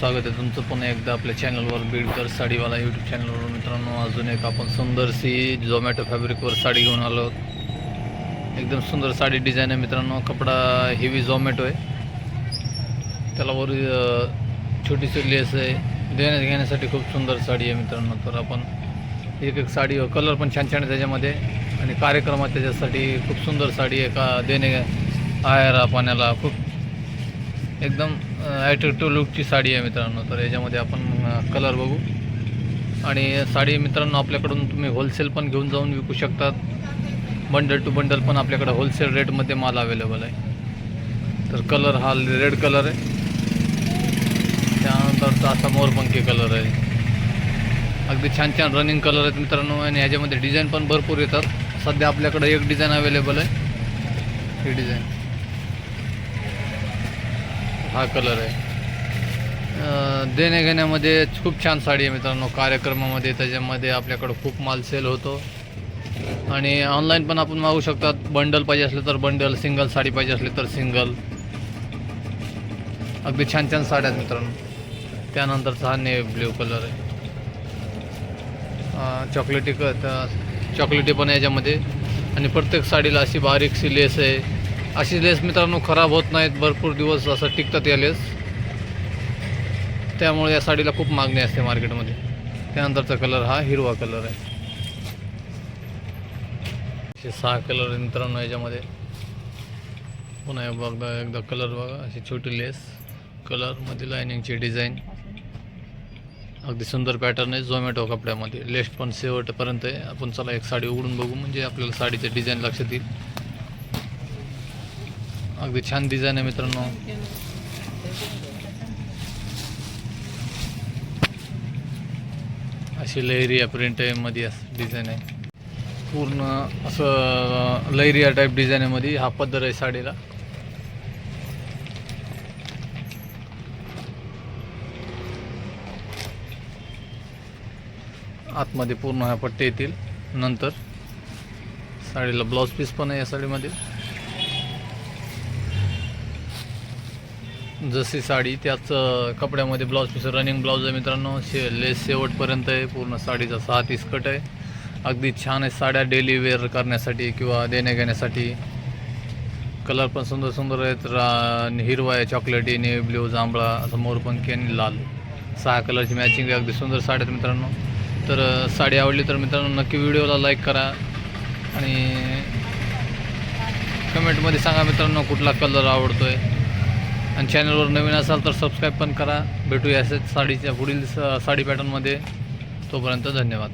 स्वागत आहे तुमचं पुन्हा एकदा आपल्या चॅनलवर बीडकर साडीवाला यूट्यूब चॅनलवर मित्रांनो अजून एक आपण सुंदरशी झोमॅटो फॅब्रिकवर साडी घेऊन आलो एकदम सुंदर साडी डिझाईन आहे मित्रांनो. कपडा हेवी झोमॅटो आहे. त्याला वर छोटीशी लेस आहे. देण्यात घेण्यासाठी खूप सुंदर साडी आहे मित्रांनो. तर आपण एक एक साडी कलर पण छान छान आहे त्याच्यामध्ये. आणि कार्यक्रमात त्याच्यासाठी खूप सुंदर साडी आहे का देणे आयरा पाण्याला. खूप एकदम ॲट्रॅक्टिव्ह लुकची साडी आहे मित्रांनो. तर याच्यामध्ये आपण कलर बघू. आणि साडी मित्रांनो आपल्याकडून तुम्ही होलसेल पण घेऊन जाऊन विकू शकतात. बंडल टू बंडल पण आपल्याकडे होलसेल रेटमध्ये माल अवेलेबल आहे. तर कलर हा रेड कलर आहे. त्यानंतर असा मोरपंखी कलर आहे. अगदी छान छान रनिंग कलर आहेत मित्रांनो. आणि ह्याच्यामध्ये डिझाईन पण भरपूर येतात. सध्या आपल्याकडे एक डिझाईन अवेलेबल आहे. ही डिझाईन हा कलर आहे. देण्याघेण्यामध्ये खूप छान साडी आहे मित्रांनो. कार्यक्रमामध्ये त्याच्यामध्ये आपल्याकडं खूप माल सेल होतो. आणि ऑनलाईन पण आपण मागू शकतात. बंडल पाहिजे असले तर बंडल सिंगल साडी पाहिजे असली तर सिंगल अगदी छान छान साड्या आहेत मित्रांनो. त्यानंतरचा हा नेव्ही ब्ल्यू कलर आहे. चॉकलेटी क चॉकलेटी पण याच्यामध्ये. आणि प्रत्येक साडीला अशी बारीकशी लेस आहे. अशी लेस मित्रांनो खराब होत नाहीत. भरपूर दिवस असं टिकतात या लेस त्यामुळे या साडीला खूप मागणी असते मार्केटमध्ये. त्यानंतरचा कलर हा हिरवा कलर आहे. असे सहा कलर आहे मित्रांनो याच्यामध्ये. पुन्हा बघा एकदा कलर बघा. अशी छोटी लेस कलरमध्ये लायनिंगची डिझाईन. अगदी सुंदर पॅटर्न आहे झोमॅटो कपड्यामध्ये. लेस पण शेवटपर्यंत आहे. आपण चला एक साडी उघडून बघू. म्हणजे आपल्याला साडीचे डिझाईन लक्षात येईल. अगदी छान डिझाईन आहे मित्रांनो. अशी लहरिया प्रिंट आहे मध्ये डिझाईन आहे. पूर्ण असं लहरिया टाईप डिझाईन आहे मध्ये. हा पदर आहे साडीला. आतमध्ये पूर्ण ह्या पट्टे येतील. नंतर साडीला ब्लाऊज पीस पण आहे या साडीमध्ये. जशी साडी त्याच कपड्यामध्ये ब्लाऊज पीस रनिंग ब्लाऊज आहे मित्रांनो. शे लेस शेवटपर्यंत आहे. पूर्ण साडीचा सहा तीस कट आहे. अगदी छान आहे साड्या डेली वेअर करण्यासाठी किंवा देण्याघेण्यासाठी. कलर पण सुंदर सुंदर आहेत. रा हिरवा आहे चॉकलेटी नेव्ही ब्ल्यू जांभळा असं मोरपंखी आणि लाल. सहा कलरची मॅचिंग आहे. अगदी सुंदर साड्या आहेत मित्रांनो. तर साडी आवडली तर मित्रांनो नक्की व्हिडिओला लाईक करा. आणि कमेंटमध्ये सांगा मित्रांनो कुठला कलर आवडतो आहे आणि चॅनलवर नवीन असाल तर सबस्क्राईब पण करा. भेटूया असेच साडीच्या पुढील स- साडी पॅटर्नमध्ये तोपर्यंत धन्यवाद.